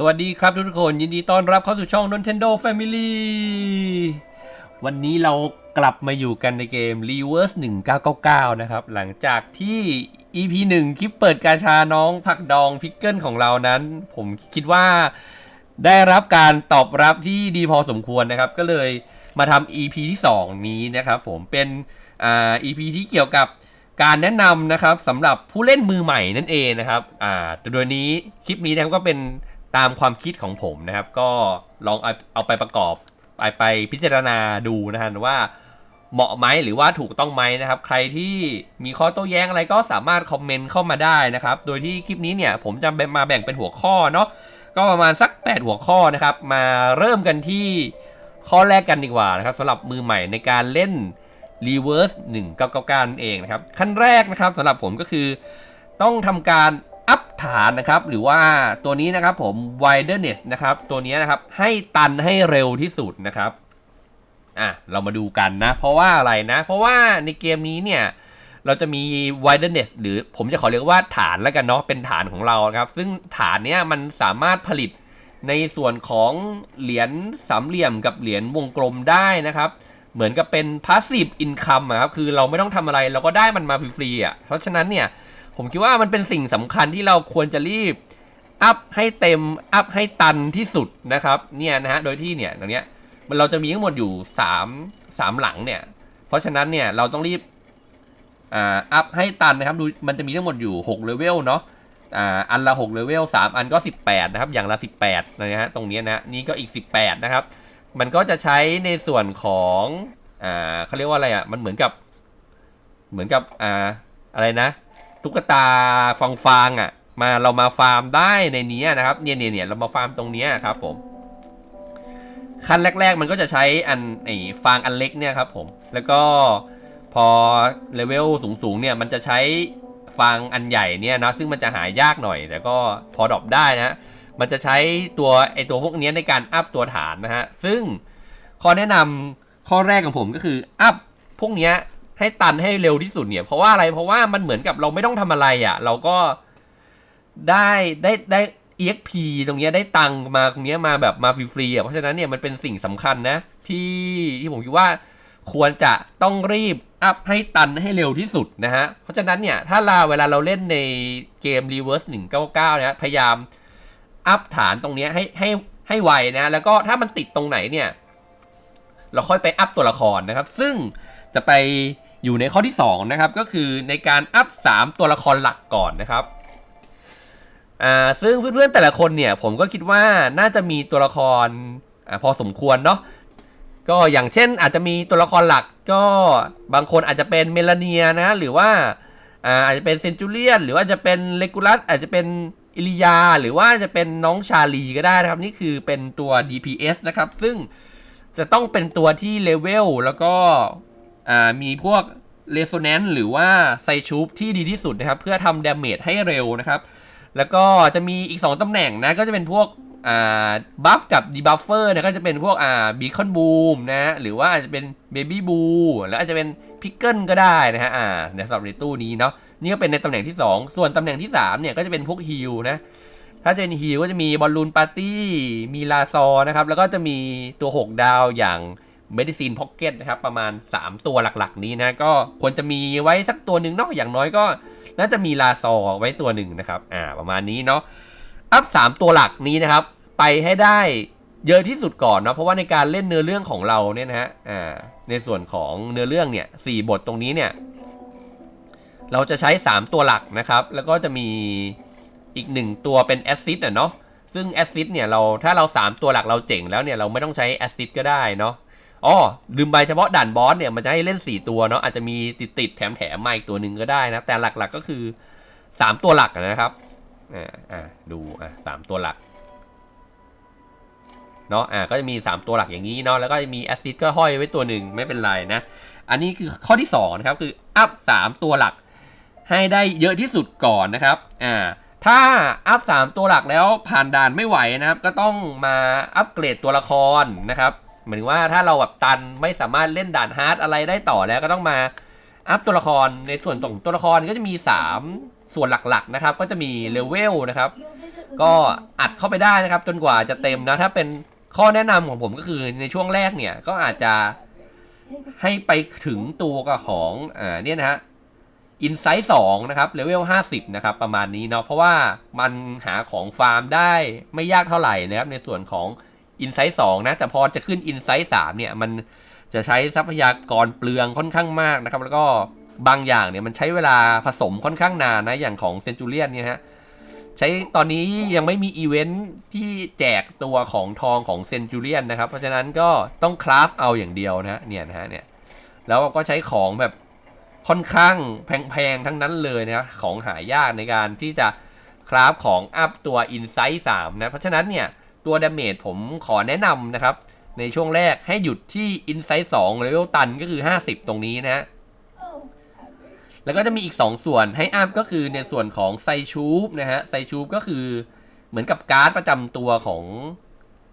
สวัสดีครับทุกคน ยินดีต้อนรับเข้าสู่ช่อง Nintendo Family วันนี้เรากลับมาอยู่กันในเกม Reverse 1999 นะครับ หลังจากที่ EP 1 คลิปเปิดกาชาน้องผักดองพิกเกิลของเรานั้น ผมคิดว่าได้รับการตอบรับที่ดีพอสมควรนะครับ ก็เลยมาทำ EP ที่ 2 นี้นะครับผมเป็นอ่า EP ที่เกี่ยวกับการแนะนำนะครับสำหรับผู้เล่นมือใหม่นั่นเองนะครับอ่าโดยนี้คลิปนี้นะครับก็เป็น ตามความคิดของผมนะครับ ก็ลองเอาเอาไปประกอบไปไปพิจารณาดูนะฮะว่าเหมาะไหมหรือว่าถูกต้องไหมนะครับ ใครที่มีข้อโต้แย้งอะไรก็สามารถคอมเมนต์เข้ามาได้นะครับ โดยที่คลิปนี้เนี่ยผมจะมาแบ่งเป็นหัวข้อเนาะก็ประมาณสัก 8 หัวข้อนะครับ มาเริ่มกันที่ข้อแรกกันดีกว่านะครับสำหรับมือใหม่ในการเล่น Reverse 1999นั่นเองนะครับขั้นแรกนะครับสำหรับผมก็คือ ต้องทำการ อัพฐานนะครับ หรือว่าตัวนี้นะครับผม wideness นะครับ ตัวนี้นะครับ ให้ตันให้เร็วที่สุดนะครับอะเรามาดูกันนะ เพราะว่าอะไรนะ เพราะว่าในเกมนี้เนี่ย เราจะมี wideness หรือผมจะขอเรียกว่าฐานแล้วกันเนาะเป็นฐานของเราครับ ซึ่งฐานเนี้ยมันสามารถผลิตในส่วนของเหรียญสามเหลี่ยมกับเหรียญวงกลมได้นะครับเหมือนกับเป็น passive income ครับ คือเราไม่ต้องทำอะไรเราก็ได้มันมาฟรีๆอะ เพราะฉะนั้นเนี่ย ผมคิดว่ามันเป็นสิ่งสำคัญที่เราควรจะรีบอัพให้เต็มอัพให้ตันที่สุดนะครับเนี่ยนะฮะโดยที่เนี่ยตรงเนี้ยมันเราจะมีทั้งหมดอยู่3 3หลังเนี่ย เพราะฉะนั้นเนี่ยเราต้องรีบอ่าอัพให้ตันนะครับดูมันจะมีทั้งหมดอยู่6เลเวลเนาะอ่าอันละ6เลเวล3อันก็ 18 นะครับ อย่างละ 18นะฮะตรงนี้นะนี่ก็อีก 18 นะครับ มันก็จะใช้ในส่วนของอ่าเขาเรียกว่าอะไรอะมันเหมือนกับเหมือนกับอ่าอะไรนะ ตุ๊กตาฟางฟางอะ มาเรามาฟาร์มได้ในนี้นะครับเนี่ยเนี่ยเนี่ยเรามาฟาร์มตรงเนี้ยครับผมขั้นแรก ๆ มันก็จะใช้อันไอ้ฟางอันเล็กเนี่ยครับผมแล้วก็พอเลเวลสูงๆเนี่ยมันจะใช้ฟางอันใหญ่เนี่ยนะซึ่งมันจะหายากหน่อย แต่ก็พอดรอปได้นะมันจะใช้ตัวไอตัวพวกเนี้ยในการอัพตัวฐานนะฮะซึ่งข้อแนะนำข้อแรกของผมก็คืออัพพวกเนี้ย ให้ตันให้เร็วที่สุดเนี่ย เพราะว่าอะไรเพราะว่ามันเหมือนกับเราไม่ต้องทำอะไรอะ่ะ เราก็ได้ได้ได้ EXP ตรงเนี้ยได้ตังมาตรงเนี้ยมาแบบมาฟรีๆอะเพราะฉะนั้นเนี่ยมันเป็นสิ่งสำคัญนะ ที่ที่ผมคิดว่าควรจะต้องรีบอัพให้ตันให้เร็วที่สุดนะฮะ เพราะฉะนั้นเนี่ย ถ้าเราเวลาเราเล่นในเกม Reverse 199 นะพยายามอัพฐานตรงเนี้ยให้ให้ให้ไวนะ แล้วก็ถ้ามันติดตรงไหนเนี่ย เราค่อยไปอัพตัวละครนะครับ ซึ่งจะไป อยู่ในข้อที่2นะครับก็คือในการอัพ 3 ตัวละครหลักก่อนนะครับอ่าซึ่งเพื่อนๆแต่ละคนเนี่ยผมก็คิดว่าน่าจะมีตัวละครอ่าพอสมควรเนาะก็อย่างเช่นอาจจะมีตัวละครหลักก็บางคนอาจจะเป็นเมลาเนียนะหรือว่าอ่าอาจจะเป็นเซนจูเลียนหรือว่าจะเป็นเลกูลัสอาจจะเป็นอิลิยา หรือว่าจะเป็นน้องชาลีก็ได้นะครับ นี่คือเป็นตัว DPS นะครับ ซึ่งจะต้องเป็นตัวที่เลเวลแล้วก็ มีพวกเรโซแนนซ์หรือว่าไซชูปที่ดีที่สุดนะครับ เพื่อทำดาเมจให้เร็วนะครับ แล้วก็จะมีอีก 2ตำแหน่งนะก็จะเป็นพวกบัฟกับดีบัฟเฟอร์นะก็จะเป็นพวกอ่าบีคอนบูมนะหรือว่าอาจจะเป็นเบบี้บูแล้วอาจจะเป็นพิกเกิลก็ได้นะฮะอ่าในสำหรับในตู้นี้เนาะนี่ก็เป็นในตำแหน่งที่ 2 ส่วนตำแหน่งที่3เนี่ยก็จะเป็นพวกฮิลนะถ้าจะเป็นฮิลก็จะมีบอลลูนปาร์ตี้มีลาซอนะครับแล้วก็จะมีตัว 6 ดาวอย่าง Medicine Pocket นะครับประมาณ 3 ตัวหลักๆ นี้นะก็ควรจะมีไว้สักตัวหนึ่งเนาะอย่างน้อยก็ น่าจะมีลาซอไว้ตัวหนึ่งนะครับอ่าประมาณนี้เนาะอัพสามตัวหลักนี้นะครับ ไปให้ได้เยอะที่สุดก่อนเนาะเพราะว่าในการเล่นเนื้อเรื่องของเราเนี่ยนะฮะอ่าในส่วนของเนื้อเรื่องเนี่ยสี่บทตรงนี้เนี่ยเราจะใช้ 3 ตัวหลักนะครับ แล้วก็จะมีอีก 1 ตัวเป็นแอสซิดเนาะซึ่งแอสซิดเนี่ยเราถ้าเรา 3 ตัวหลักเราเจ๋งแล้วเนี่ยเราไม่ต้องใช้แอสซิดก็ได้เนาะ อ๋อลืมไปเฉพาะด่านบอสเนี่ยมันจะให้เล่น 4 ตัวเนาะอาจจะมีติดติดแถมแถมมาอีกตัวหนึ่งก็ได้นะ แต่หลักๆก็คือ 3 ตัวหลักนะครับอ่าอ่าดูอะสามตัวหลักเนาะอ่าก็จะมี 3 ตัวหลักอย่างนี้เนาะแล้วก็จะมีแอสซิดก็ห้อยไว้ตัวหนึ่งไม่เป็นไรนะ อันนี้คือข้อที่2นะครับคืออัพ3ตัวหลัก ให้ได้เยอะที่สุดก่อนนะครับอ่าถ้าอัพ3ตัวหลักแล้วผ่านด่านไม่ไหวนะครับ ก็ต้องมาอัปเกรดตัวละครนะครับ หมายถึงว่าถ้าเราแบบตันไม่สามารถเล่นด่านฮาร์ดอะไรได้ต่อแล้วก็ต้องมาอัพตัวละครในส่วนของตัวละครก็จะมี 3 ส่วนหลักๆนะครับ ก็จะมีเลเวลนะครับ ก็อัดเข้าไปได้นะครับ จนกว่าจะเต็มนะ ถ้าเป็นข้อแนะนำของผมก็คือในช่วงแรกเนี่ยก็อาจจะให้ไปถึงตัวกับของอ่าเนี่ยนะฮะอินไซต์สองนะครับเลเวลห้าสิบนะครับ ประมาณนี้เนาะเพราะว่ามันหาของฟาร์มได้ไม่ยากเท่าไหร่นะครับ ในส่วนของ อินไซต์สองนะ แต่พอจะขึ้นอินไซต์สามเนี่ย มันจะใช้ทรัพยากรเปลืองค่อนข้างมากนะครับ แล้วก็บางอย่างเนี่ยมันใช้เวลาผสมค่อนข้างนานนะ อย่างของเซนจูเลียนเนี่ยฮะ ใช้ตอนนี้ยังไม่มีอีเวนท์ที่แจกตัวของทองของเซนจูเลียนนะครับ เพราะฉะนั้นก็ต้องคราฟเอาอย่างเดียวนะฮะเนี่ยนะฮะเนี่ย แล้วก็ใช้ของแบบค่อนข้างแพงๆทั้งนั้นเลยนะครับของหายากในการที่จะคราฟของอัพตัว Insight 3นะ เพราะฉะนั้นเนี่ย ตัวดาเมจผมขอแนะนำนะครับ ในช่วงแรกให้หยุดที่ Insight 2เลเวลตันก็คือ 50 ตรงนี้นะฮะแล้วก็จะมีอีก 2 ส่วนให้อัพก็คือในส่วนของไซชูปนะฮะไซชูปก็คือเหมือนกับการ์ดประจำตัวของ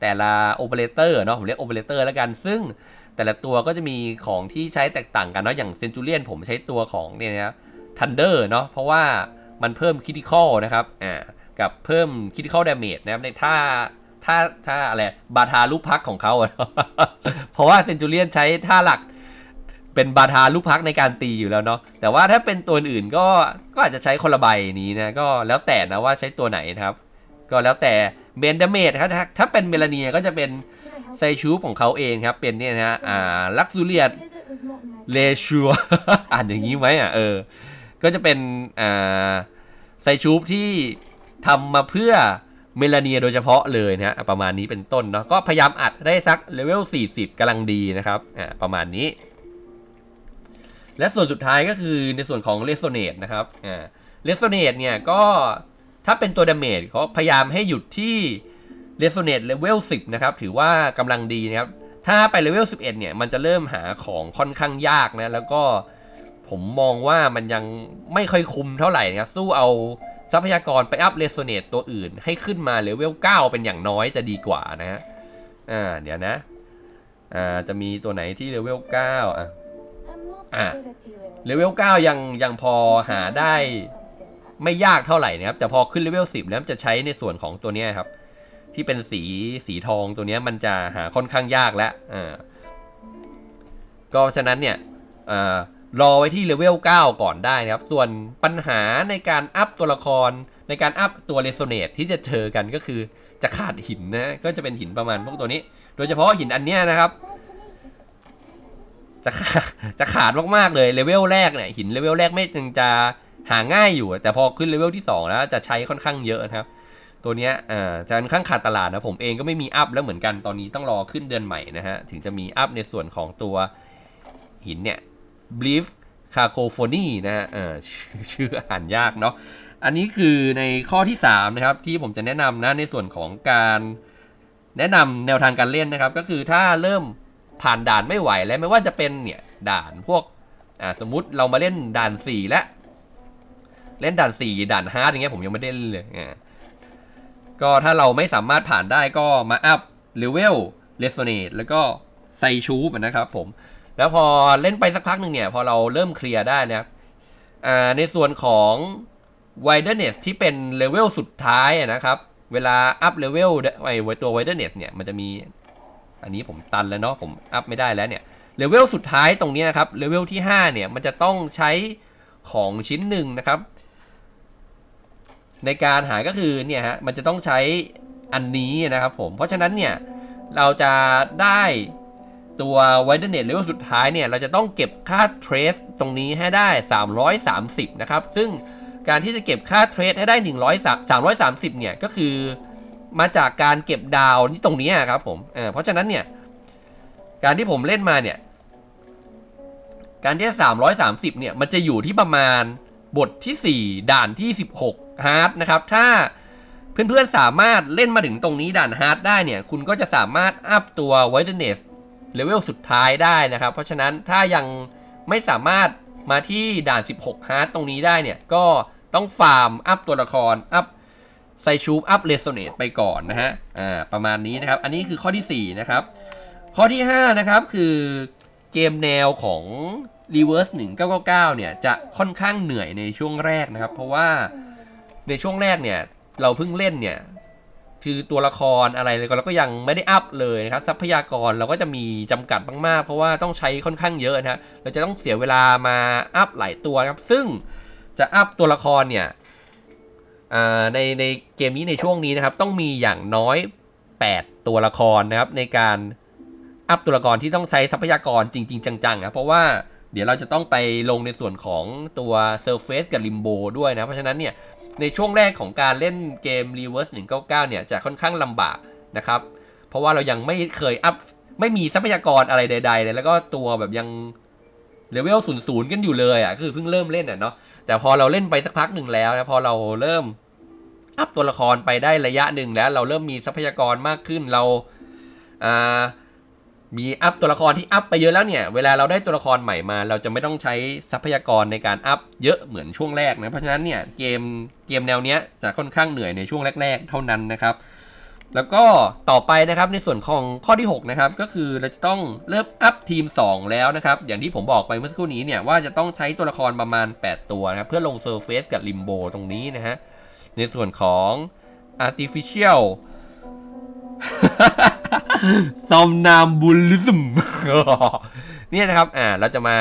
แต่ละโอเปอเรเตอร์เนาะผมเรียกโอเปอเรเตอร์แล้วกัน ซึ่งแต่ละตัวก็จะมีของที่ใช้แตกต่างกันเนาะอย่างเซนจูเลียนผมใช้ตัวของเนี่ยนะทันเดอร์เนาะเพราะว่ามันเพิ่มคิติคอลนะครับอ่ากับเพิ่มคิติคอลดาเมจนะครับในท่า ท่าท่าอะไรบาทาลูกพักของเขาเพราะว่าเซนจูเลียนใช้ท่าหลักเป็นบาทาลูกพักในการตีอยู่แล้วเนาะแต่ว่าถ้าเป็นตัวอื่นก็ก็อาจจะใช้คนละใบนี้นะก็แล้วแต่นะว่าใช้ตัวไหนครับ ก็แล้วแต่เบนเดเมจครับถ้าเป็นเมลานียก็จะเป็นไซชูปของเขาเองครับเป็นเนี่ยนะฮะอ่าลักซูเลียเลชัวอ่านอย่างนี้ไหมอะเออก็จะเป็นอ่าไซชูปที่ทำมาเพื่อ เมลานียโดยเฉพาะเลยนะฮะประมาณนี้เป็นต้นเนาะก็พยายามอัดได้สักเลเวล 40กำลังดีนะครับอ่าประมาณนี้ และส่วนสุดท้ายก็คือในส่วนของ Resonate นะครับอ่า Resonate เนี่ยก็ถ้าเป็นตัวดาเมจเขาพยายามให้หยุดที่ Resonate Level 10 นะครับ ถือว่ากำลังดีนะครับ ถ้าไป Level 11 เนี่ย มันจะเริ่มหาของค่อนข้างยากนะ แล้วก็ผมมองว่ามันยังไม่ค่อยคุ้มเท่าไหร่นะครับ สู้เอา ทรัพยากรไปอัพ Resonate ตัวอื่น ให้ขึ้นมาเลเวล9เป็นอย่างน้อยจะดีกว่านะฮะอ่าเดี๋ยวนะอ่าจะมีตัวไหนที่เลเวล9อะอะเลเวล9ยังยังพอหาได้ไม่ยากเท่าไหร่นะครับ แต่พอขึ้นเลเวล10แล้วจะใช้ในส่วนของตัวนี้ครับ ที่เป็นสีสีทองตัวนี้มันจะหาค่อนข้างยากแล้วอ่าก็ฉะนั้นเนี่ยอ่า รอไว้ที่เลเวล 9 ก่อนได้นะครับ ส่วนปัญหาในการอัพตัวละคร ในการอัพตัวเรโซเนตที่จะเจอกันก็คือจะขาดหินนะ ก็จะเป็นหินประมาณพวกตัวนี้ โดยเฉพาะหินอันเนี้ยนะครับ จะขาดจะขาดมากๆเลยเลเวลแรกเนี่ยหินเลเวลแรกไม่จึงจะหาง่ายอยู่ แต่พอขึ้นเลเวลที่ 2 แล้วจะใช้ค่อนข้างเยอะนะครับ ตัวเนี้ยอ่าจะค่อนข้างขาดตลาดนะผมเองก็ไม่มีอัพแล้วเหมือนกันตอนนี้ต้องรอขึ้นเดือนใหม่นะฮะถึงจะมีอัพในส่วนของตัวหินเนี่ย Brief c a c o p h o n y นะฮะเออชื่อชื่ออ่านยากเนาะอันนี้คือในข้อที่ 3 นะครับ ที่ผมจะแนะนำนะในส่วนของการแนะนำแนวทางการเล่นนะครับ ก็คือถ้าเริ่มผ่านด่านไม่ไหวแล้วไม่ว่าจะเป็นเนี่ยด่านพวกอ่าสมมุติเรามาเล่นด่านสี่แล้วเล่นด่านสี่ด่านฮาร์ดอย่างเงี้ยผมยังไม่ได้เล่นเลยอ่าก็ถ้าเราไม่สามารถผ่านได้ก็มาอัพเลเวลเรสโซเนตแล้วก็ไซชูปนะครับผม แล้วพอเล่นไปสักพักหนึ่งเนี่ย พอเราเริ่มเคลียร์ได้นะครับอ่าในส่วนของ w i d e r n e s s ที่เป็นเลเวลสุดท้ายอะนะครับ เวลาอัพเลเวลไอ้ตัว w i d e r n e s s เนี่ยมันจะมี อันนี้ผมตันแล้วเนาะผมอัพไม่ได้แล้วเนี่ยเลเวลสุดท้ายตรงนี้ยครับเลเวลที่ 5 เนี่ย มันจะต้องใช้ของชิ้นหนึ่งนะครับ ในการหาก็คือเนี่ยฮะมันจะต้องใช้อันนี้นะครับผม เพราะฉะนั้นเนี่ย เราจะได้ ตัว w i d e n e t เลเวลสุดท้ายเนี่ย เราจะต้องเก็บค่า trace ตรงนี้ให้ได้ 330 นะครับ ซึ่งการที่จะเก็บค่า trace ให้ได้ 100 330 เนี่ย ก็คือมาจากการเก็บดาวที่ตรงนี้ครับผมเเพราะฉะนั้นเนี่ย การที่ผมเล่นมาเนี่ย การที่สามร้อยสามสิบเนี่ย มันจะอยู่ที่ประมาณบทที่สี่ด่านที่สิบหกฮาร์ดนะครับ ถ้าเพื่อนๆสามารถเล่นมาถึงตรงนี้ด่านฮาร์ดได้เนี่ย คุณก็จะสามารถอัพตัว w i d e n e s s เลเวลสุดท้ายได้นะครับ เพราะฉะนั้นถ้ายังไม่สามารถมาที่ด่าน 16 ฮาร์ดตรงนี้ได้เนี่ย ก็ต้องฟาร์ม อัพตัวละคร อัพไซชูปอัพเรโซเนตไปก่อนนะฮะ อ่า ประมาณนี้นะครับ อันนี้คือข้อที่ 4 นะครับ ข้อที่ 5 นะครับ คือเกมแนวของ Reverse 1999 เนี่ย จะค่อนข้างเหนื่อยในช่วงแรกนะครับ เพราะว่าในช่วงแรกเนี่ย เราเพิ่งเล่นเนี่ย คือตัวละครอะไรเลยก็เราก็ยังไม่ได้อัพเลยนะครับทรัพยากรเราก็จะมีจำกัดมากๆ เพราะว่าต้องใช้ค่อนข้างเยอะนะฮะเราจะต้องเสียเวลามาอัพหลายตัวครับ ซึ่งจะอัพตัวละครเนี่ยในในเกมนี้ในช่วงนี้นะครับ ต้องมีอย่างน้อย 8 ตัวละครนะครับ ในการอัพตัวละครที่ต้องใช้ทรัพยากรจริง ๆ จังๆนะเพราะว่าเดี๋ยวเราจะต้องไปลงในส่วนของตัว Surface กับ Limbo ด้วยนะ เพราะฉะนั้นเนี่ย ในช่วงแรกของการเล่นเกม Reverse 199 เนี่ยจะค่อนข้างลำบากนะครับ เพราะว่าเรายังไม่เคยอัพ ไม่มีทรัพยากรอะไรใด ๆ เลย แล้วก็ตัวแบบยังเลเวลศูนย์ศูนย์กันอยู่เลยอะคือเพิ่งเริ่มเล่นอะเนาะแต่พอเราเล่นไปสักพักหนึ่งแล้วนะพอเราเริ่มอัพตัวละครไปได้ระยะหนึ่งแล้ว เราเริ่มมีทรัพยากรมากขึ้นเราอ่า มีอัพตัวละครที่อัพไปเยอะแล้วเนี่ย เวลาเราได้ตัวละครใหม่มา เราจะไม่ต้องใช้ทรัพยากรในการอัพเยอะเหมือนช่วงแรกนะ เพราะฉะนั้นเนี่ยเกมเกมแนวเนี้ยจะค่อนข้างเหนื่อยในช่วงแรก ๆ เท่านั้นนะครับ แล้วก็ต่อไปนะครับในส่วนของข้อที่6นะครับก็คือเราจะต้องเริ่มอัพทีม 2 แล้วนะครับ อย่างที่ผมบอกไปเมื่อสักครู่นี้เนี่ยว่าจะต้องใช้ตัวละครประมาณ 8 ตัวนะครับเพื่อลง Surface กับ Limbo ตรงนี้นะฮะในส่วนของ Artificial ซอมนามบุลิซึมเนี่ยนะครับ อ่า เราจะมา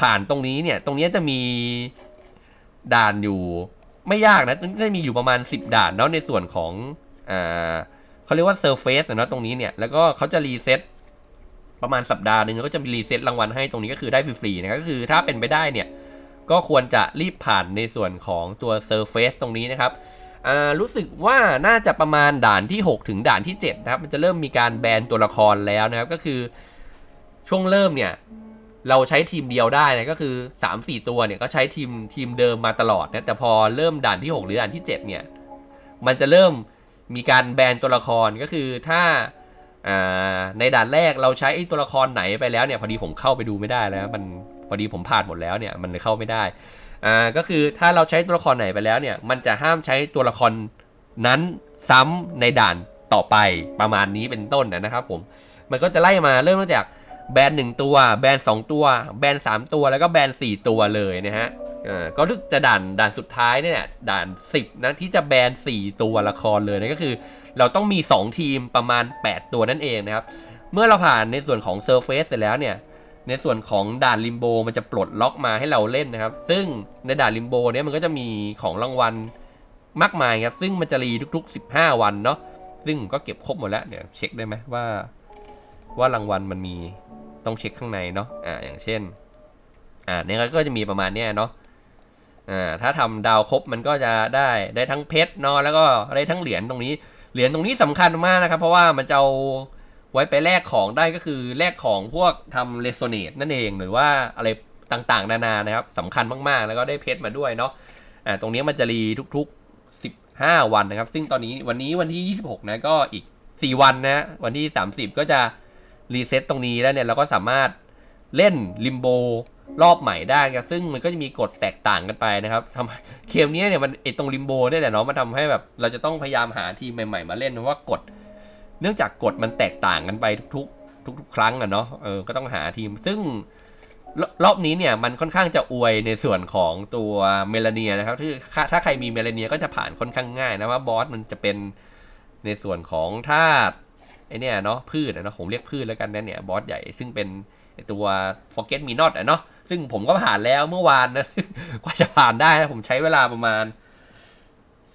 ผ่านตรงนี้เนี่ย ตรงนี้จะมีด่านอยู่ ไม่ยากนะจะมีอยู่ประมาณ 10 ด่านเนาะในส่วนของ อ่าเขาเรียกว่าเซอร์เฟสเนาะตรงนี้เนี่ย แล้วก็เขาจะรีเซ็ตประมาณสัปดาห์หนึ่งก็จะมีรีเซ็ตรางวัลให้ตรงนี้ก็คือได้ฟรีๆนะก็คือถ้าเป็นไปได้เนี่ย ก็ควรจะรีบผ่านในส่วนของตัว Surface ตรงนี้นะครับ รู้สึกว่าน่าจะประมาณด่านที่ 6 ถึงด่านที่ 7 นะครับ มันจะเริ่มมีการแบนตัวละครแล้วนะครับ ก็คือช่วงเริ่มเนี่ย เราใช้ทีมเดียวได้นะก็คือ 3-4 ตัวเนี่ยก็ใช้ทีมทีมเดิมมาตลอดนะแต่พอเริ่มด่านที่ 6 หรือด่านที่ 7 เนี่ยมันจะเริ่มมีการแบนตัวละครก็คือถ้าในด่านแรกเราใช้ตัวละครไหนไปแล้วเนี่ยพอดีผมเข้าไปดูไม่ได้แล้วมัน อดีผมผ่านหมดแล้วเนี่ยมันเลยเข้าไม่ได้อ่าก็คือถ้าเราใช้ตัวละครไหนไปแล้วเนี่ยมันจะห้ามใช้ตัวละครนั้นซ้ำในด่านต่อไปประมาณนี้เป็นต้นนะครับผมมันก็จะไล่มาเริ่มตั้งจากแบนหนึ่งตัว แบนสองตัว แบนสามตัวแล้วก็แบนสี่ตัวเลยนะฮะอ่าก็จะด่านด่านสุดท้ายเนี่ยด่าน10นะที่จะแบน 4 ตัวละครเลยนะก็คือ เราต้องมี 2 ทีมประมาณ 8 ตัวนั่นเองนะครับ เมื่อเราผ่านในส่วนของ Surface เสร็จแล้วเนี่ย ในส่วนของด่านลิมโบมันจะปลดล็อกมาให้เราเล่นนะครับ ซึ่งในด่านลิมโบเนี่ยมันก็จะมีของรางวัลมากมายครับ ซึ่งมันจะรีทุก ๆ 15 วันเนาะ ซึ่งก็เก็บครบหมดแล้วเดี๋ยวเช็คได้ไหมว่า ว่ารางวัลมันมีต้องเช็คข้างในเนาะ อ่า อย่างเช่น อ่า เนี่ยก็จะมีประมาณเนี้ยเนาะ อ่า ถ้าทำดาวครบมันก็จะได้ได้ทั้งเพชรเนาะ แล้วก็ได้ทั้งเหรียญตรงนี้ เหรียญตรงนี้สำคัญมากนะครับ เพราะว่ามันจะเอา ไว้ไปแลกของได้ก็คือแลกของพวกทำเรโซเนตนั่นเองหรือว่าอะไรต่างๆ นานานะครับสำคัญมากๆ แล้วก็ได้เพชรมาด้วยเนาะอ่าตรงนี้มันจะรีทุกๆ 15 วันนะครับ ซึ่งตอนนี้วันนี้วันที่ 26 นะก็อีก 4 วันนะวันที่ 30 ก็จะรีเซ็ตตรงนี้แล้วเนี่ยเราก็สามารถเล่นลิมโบรอบใหม่ได้ครับซึ่งมันก็จะมีกฎแตกต่างกันไปนะครับทำเกมนี้เนี่ยมันไอตรงลิมโบเนี่ยแหละเนาะมันทำให้แบบเราจะต้องพยายามหาทีมใหม่ๆ มาเล่นเพราะว่ากฎ เนื่องจากกฎมันแตกต่างกันไปทุกๆ ทุก ๆ ครั้งอะเนาะเออก็ต้องหาทีม ซึ่งรรอบนี้เนี่ยมันค่อนข้างจะอวยในส่วนของตัวเมลานีนะครับที่ถ้าใครมีเมลานีก็จะผ่านค่อนข้างง่ายนะว่าบอสมันจะเป็นในส่วนของธาตุไอเนี่ยเนาะพืชอะเนาะผมเรียกพืชแล้วกันนะเนี่ยบอสใหญ่ซึ่งเป็นตัว forget me not อะเนาะซึ่งผมก็ผ่านแล้วเมื่อวานนะกว่าจะผ่านได้นะผมใช้เวลาประมาณ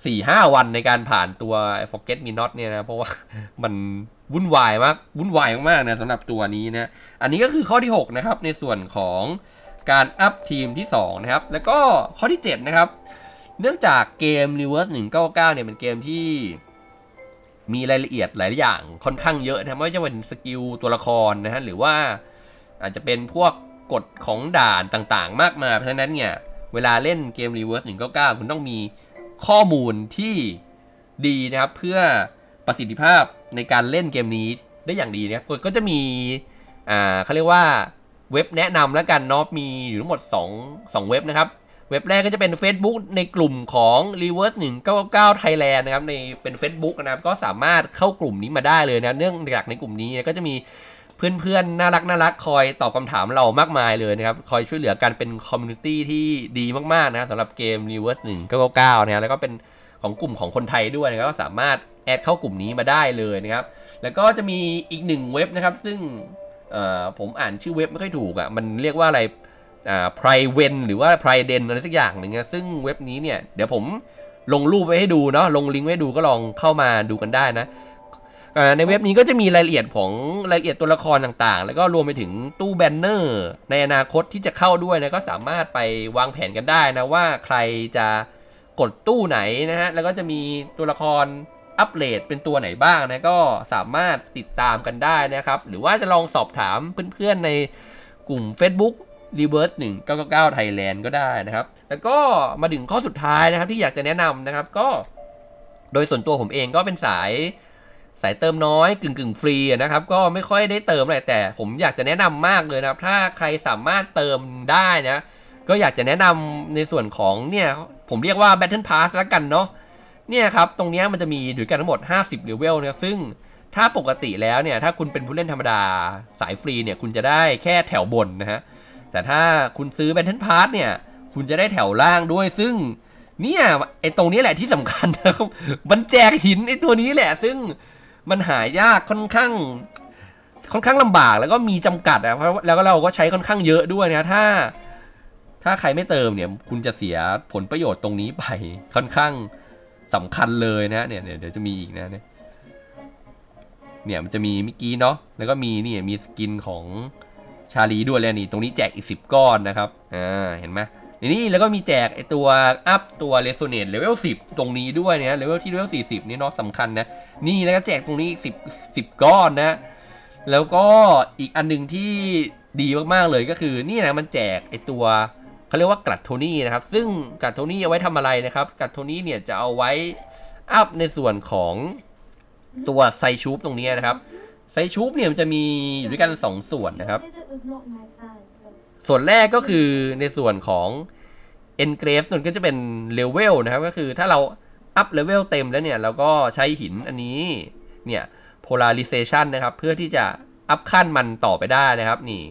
สี่ห้าวันในการผ่านตัว forget me not เนี่ยนะ เพราะว่ามันวุ่นวายมากวุ่นวายมากๆนะสำหรับตัวนี้นะ อันนี้ก็คือข้อที่ 6 นะครับ ในส่วนของการอัพทีมที่ 2 นะครับ แล้วก็ข้อที่ 7 นะครับ เนื่องจากเกม Reverse 199 เนี่ยเป็นเกมที่มีรายละเอียดหลายอย่างค่อนข้างเยอะนะไม่ว่าจะเป็นสกิลตัวละครนะฮะหรือว่าอาจจะเป็นพวกกฎของด่านต่างๆ มากมายเพราะฉะนั้นเนี่ยเวลาเล่นเกม Reverse 199 คุณต้องมี ข้อมูลที่ดีนะครับ เพื่อประสิทธิภาพในการเล่นเกมนี้ได้อย่างดีนะครับก็จะมีอ่าเขาเรียกว่าเว็บแนะนำแล้วกันเนาะมีอยู่ทั้งหมด 2 2 เว็บนะครับ เว็บแรกก็จะเป็น Facebook ในกลุ่มของ reverse 199 Thailand นะครับในเป็น Facebook นะครับก็สามารถเข้ากลุ่มนี้มาได้เลยนะเนื่องจากในกลุ่มนี้ก็จะมีเพื่อนๆ น่ารักน่ารักคอยตอบคำถามเรามากมายเลยนะครับ คอยช่วยเหลือกันเป็นคอมมูนิตี้ที่ดีมากๆนะสำหรับเกม reverse 199 นะครับแล้วก็เป็นของกลุ่มของคนไทยด้วยนะครับก็สามารถแอดเข้ากลุ่มนี้มาได้เลยนะครับ แล้วก็จะมีอีกหนึ่งเว็บนะครับ ซึ่งผมอ่านชื่อเว็บไม่ค่อยถูกอะ่ะมันเรียกว่าอะไร่า p r i v e หรือว่า p r i d e n อะไรสักอย่างหนึ่งนะซึ่งเว็บนี้เนี่ยเดี๋ยวผมลงรูปไว้ให้ดูเนาะลงลิงก์ไว้ให้ดูก็ลองเข้ามาดูกันได้นะในเว็บนี้ก็จะมีรายละเอียดของรายละเอียดตัวละครต่างๆ แล้วก็รวมไปถึงตู้แบนเนอร์ ในอนาคตที่จะเข้าด้วยนะก็สามารถไปวางแผนกันได้นะว่าใครจะกดตู้ไหนนะฮะแล้วก็จะมีตัวละครอัปเดตเป็นตัวไหนบ้างนะก็สามารถติดตามกันได้นะครับ หรือว่าจะลองสอบถามเพื่อนๆในกลุ่ม Facebook Reverse 1 9 9 Thailand ก็ได้นะครับ แล้วก็มาถึงข้อสุดท้ายนะครับที่อยากจะแนะนำนะครับก็ โดยส่วนตัวผมเองก็เป็นสายสายเติมน้อยกึ่งกึ่งฟรีนะครับ ก็ไม่ค่อยได้เติมอะไรแต่ผมอยากจะแนะนำมากเลยนะครับ ถ้าใครสามารถเติมได้นะก็อยากจะแนะนำในส่วนของเนี่ยผมเรียกว่า Battle Pass แล้วกันเนาะเนี่ยครับตรงเนี้ยมันจะมีด้วยกันทั้งหมด 50เลเวลนะครับซึ่งถ้าปกติแล้วเนี่ยถ้าคุณเป็นผู้เล่นธรรมดาสายฟรีเนี่ยคุณจะได้แค่แถวบนนะฮะ แต่ถ้าคุณซื้อ Battle Pass เนี่ย คุณจะได้แถวล่างด้วยซึ่งเนี่ยไอตรงนี้แหละที่สำคัญนะครับมันแจกหินไอตัวนี้แหละ ซึ่งมันหายากค่อนข้าง ค่อนข้างลำบากแล้วก็มีจำกัดอะเพราะแล้วก็เราก็ใช้ค่อนข้างเยอะด้วยนะถ้า ถ้าใครไม่เติมเนี่ย คุณจะเสียผลประโยชน์ตรงนี้ไปค่อนข้างสำคัญเลยนะเนี่ยเดี๋ยวจะมีอีกนะเนี่ยเนี่ยมันจะมีเมื่อกี้เนาะแล้วก็มีนี่มีสกินของ ชาลีด้วยเลยนี่ตรงนี้แจกอีก 10 ก้อนนะครับอ่าเห็นไหมนี่แล้วก็มีแจกไอตัวอัพตัวเรโซเนตเลเวล10 ตรงนี้ด้วยเนี่ยเลเวลที่เลเวล40 นี่เนาะสำคัญนะ นี่แล้วก็แจกตรงนี้อีก10 10 ก้อนนะ แล้วก็อีกอันหนึ่งที่ดีมากๆเลยก็คือนี่นะมันแจกไอตัวเขาเรียกว่ากลัดโทนี่นะครับ ซึ่งกลัดโทนี่เอาไว้ทำอะไรนะครับกลัดโทนี่เนี่ยจะเอาไว้อัพในส่วนของตัวไซชูปตรงนี้นะครับ ไซชูปเนี่ยมันจะมีอยู่ด้วยกัน 2 ส่วนนะครับ Visit was not my plan, so ส่วนแรกก็คือในส่วนของ Engrave นั่นก็จะเป็นเลเวลนะครับ ก็คือถ้าเราอัพเลเวลเต็มแล้วเนี่ย เราก็ใช้หินอันนี้เนี่ย polarization นะครับ เพื่อที่จะอัพขั้นมันต่อไปได้นะครับ นี่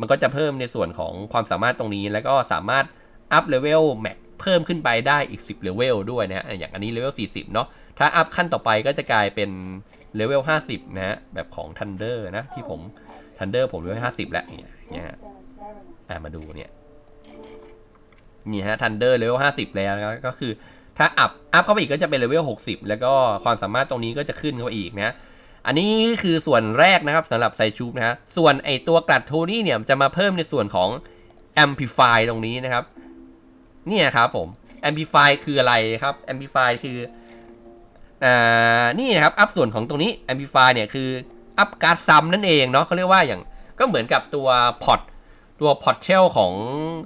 มันก็จะเพิ่มในส่วนของความสามารถตรงนี้ แล้วก็สามารถอัพเลเวลแม็กเพิ่มขึ้นไปได้อีก 10เลเวลด้วยนะฮะอย่างอันนี้เลเวล40 เนาะถ้าอัพขั้นต่อไปก็จะกลายเป็น เลเวล50 นะฮะ แบบของ Thunder นะ ที่ผม Thunder ผมเลเวล50 แล้วเนี่ยเนี่ยฮะอะมาดูเนี่ยนี่ฮะ Thunder เลเวล50 แล้วนะก็คือถ้าอัพอัพเข้าไปอีกก็จะเป็นเลเวล60 แล้วก็ความสามารถตรงนี้ก็จะขึ้นเข้าไปอีกนะอันนี้คือส่วนแรกนะครับสำหรับไซชูปนะฮะส่วนไอตัวกลัดโทนี่เนี่ยจะมาเพิ่มในส่วนของ Amplify ตรงนี้นะครับ เนี่ยครับผม Amplify คืออะไรครับ Amplify คือ อ่านี่นะครับอัพส่วนของตรงนี้ Amplify เนี่ยคืออัพการ์ดซัมนั่นเองเนาะเขาเรียกว่าอย่างก็เหมือนกับตัวพอตตัวพอตเชลของ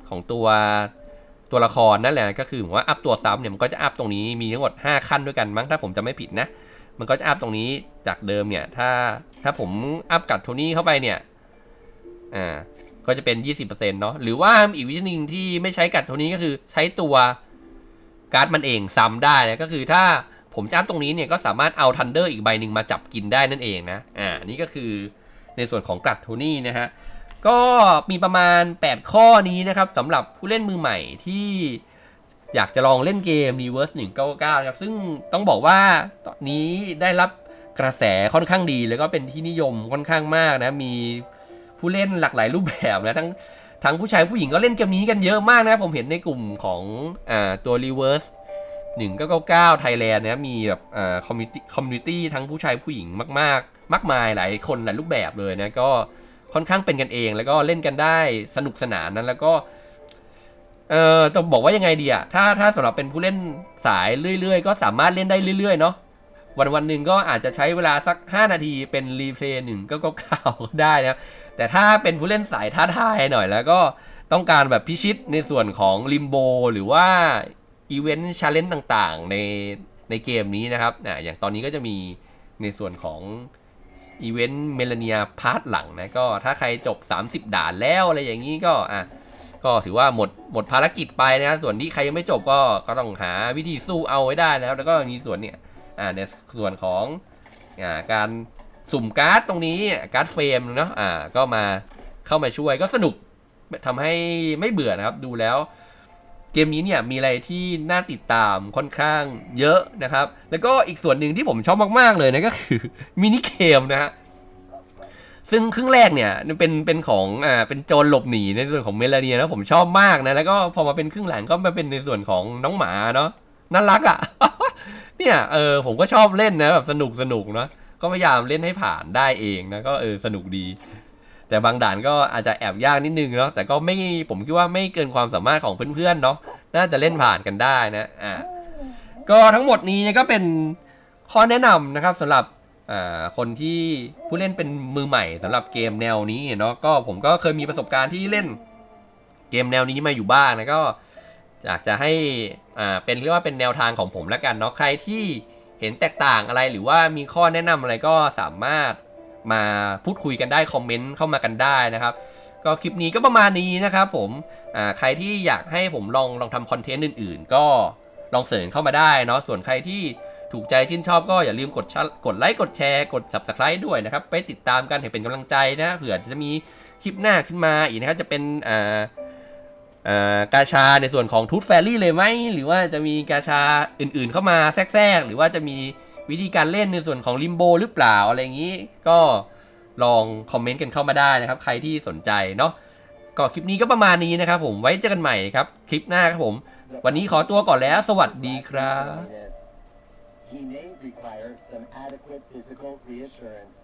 ของตัวตัวละครนั่นแหละก็คือเหมือนว่าอัพตัวซ้ำเนี่ยมันก็จะอัพตรงนี้มีทั้งหมด 5 ขั้นด้วยกันมั้งถ้าผมจะไม่ผิดนะ มันก็จะอัพตรงนี้จากเดิมเนี่ยถ้าถ้าผมอัพกัดโทนี่เข้าไปเนี่ยอ่าก็จะเป็น 20%เนาะหรือว่าอีกวิธีหนึ่งที่ไม่ใช้กัดโทนี่ก็คือใช้ตัวการ์ดมันเองซ้ำได้นะก็คือถ้า ผมจะอัพตรงนี้เนี่ยก็สามารถเอาทันเดอร์อีกใบหนึ่งมาจับกินได้นั่นเองนะ อ่า นี่ก็คือในส่วนของกัดโทนี่นะฮะ ก็มีประมาณ 8 ข้อนี้นะครับสำหรับผู้เล่นมือใหม่ที่อยากจะลองเล่นเกม Reverse 199นะครับ ซึ่งต้องบอกว่าตอนนี้ได้รับกระแสค่อนข้างดี แล้วก็เป็นที่นิยมค่อนข้างมากนะ มีผู้เล่นหลากหลายรูปแบบนะทั้งทั้งผู้ชายผู้หญิงก็เล่นเกมนี้กันเยอะมากนะ ผมเห็นในกลุ่มของอ่าตัว Reverse 1999 Thailand นะมีแบบอ่าคอมมูนิตี้คอมมูนิตี้ทั้งผู้ชายผู้หญิงมาก ๆ มากมายหลายคนหลายรูปแบบเลยนะก็ค่อนข้างเป็นกันเองแล้วก็เล่นกันได้สนุกสนานนั้นแล้วก็เอ่อจะบอกว่ายังไงดีอะถ้าถ้าสำหรับเป็นผู้เล่นสายเรื่อย ๆ ก็สามารถเล่นได้เรื่อย ๆ เนาะวันวันหนึ่งก็อาจจะใช้เวลาสัก 5 นาทีเป็นรีเพลย์หนึ่งก็ก็ข่าวก็ได้นะแต่ถ้าเป็นผู้เล่นสายท้าทายหน่อยแล้วก็ต้องการแบบพิชิตในส่วนของลิมโบหรือว่า อีเวนต์ชาเลนจ์ต่างๆ ในในเกมนี้นะครับอ่าอย่างตอนนี้ก็จะมีในส่วนของอีเวนต์เมลเนียพาร์ทหลังนะก็ถ้าใครจบ 30 ด่านแล้วอะไรอย่างนี้ก็อะก็ถือว่าหมดหมดภารกิจไปนะส่วนที่ใครยังไม่จบก็ก็ต้องหาวิธีสู้เอาไว้ได้นะครับ แล้วก็มีส่วนเนี่ยอ่าในส่วนของอ่าการสุ่มการ์ดตรงนี้การ์ดเฟรมเนาะอ่าก็มาเข้ามาช่วยก็สนุกทำให้ไม่เบื่อนะครับ ดูแล้ว เกมนี้เนี่ยมีอะไรที่น่าติดตามค่อนข้างเยอะนะครับ แล้วก็อีกส่วนหนึ่งที่ผมชอบมาก ๆ เลยนะก็คือมินิเกมนะฮะซึ่งครึ่งแรกเนี่ยเป็นเป็นของอ่าเป็นโจรหลบหนีในส่วนของเมลาเนียนะผมชอบมากนะ แล้วก็พอมาเป็นครึ่งหลังก็มาเป็นในส่วนของน้องหมาเนาะน่ารักอะ่ะ เนี่ยเออผมก็ชอบเล่นนะแบบสนุกสนุกเนาะก็พยายามเล่นให้ผ่านได้เองนะก็เออสนุกดี แต่บางด่านก็อาจจะแอบยากนิดนึงเนาะแต่ก็ไม่ผมคิดว่าไม่เกินความสามารถของเพื่อนๆเนาะน่าจะเล่นผ่านกันได้นะอ่าก็ทั้งหมดนี้เนี่ยก็เป็นข้อแนะนำนะครับสำหรับอ่าคนที่ผู้เล่นเป็นมือใหม่สำหรับเกมแนวนี้เนาะก็ผมก็เคยมีประสบการณ์ที่เล่นเกมแนวนี้มาอยู่บ้างนะก็อยากจะให้อ่าเป็นเรียกว่าเป็นแนวทางของผมแล้วกันเนาะใครที่เห็นแตกต่างอะไรหรือว่ามีข้อแนะนำอะไรก็สามารถ มาพูดคุยกันได้คอมเมนต์เข้ามากันได้นะครับ ก็คลิปนี้ก็ประมาณนี้นะครับผมอ่าใครที่อยากให้ผมลองลองทำคอนเทนต์อื่น ๆ ก็ลองเสนอเข้ามาได้เนาะส่วนใครที่ถูกใจชื่นชอบก็อย่าลืมกดชะกดไลค์กดแชร์กด subscribe ด้วยนะครับ ไปติดตามกันให้เป็นกำลังใจนะเผื่อจะมีคลิปหน้าขึ้นมาอีกนะครับ จะเป็นอ่ากาชาในส่วนของทูตแฟรี่เลยไหม หรือว่าจะมีกาชาอื่นๆเข้ามาแทรกๆ หรือว่าจะมี วิธีการเล่นในส่วนของลิมโบหรือเปล่าอะไรอย่างนี้ ก็ลองคอมเมนต์กันเข้ามาได้นะครับ ใครที่สนใจเนาะก็คลิปนี้ก็ประมาณนี้นะครับผมไว้เจอกันใหม่ครับ คลิปหน้าครับผม วันนี้ขอตัวก่อนแล้วสวัสดีครับ He may require some adequate physical reassurance.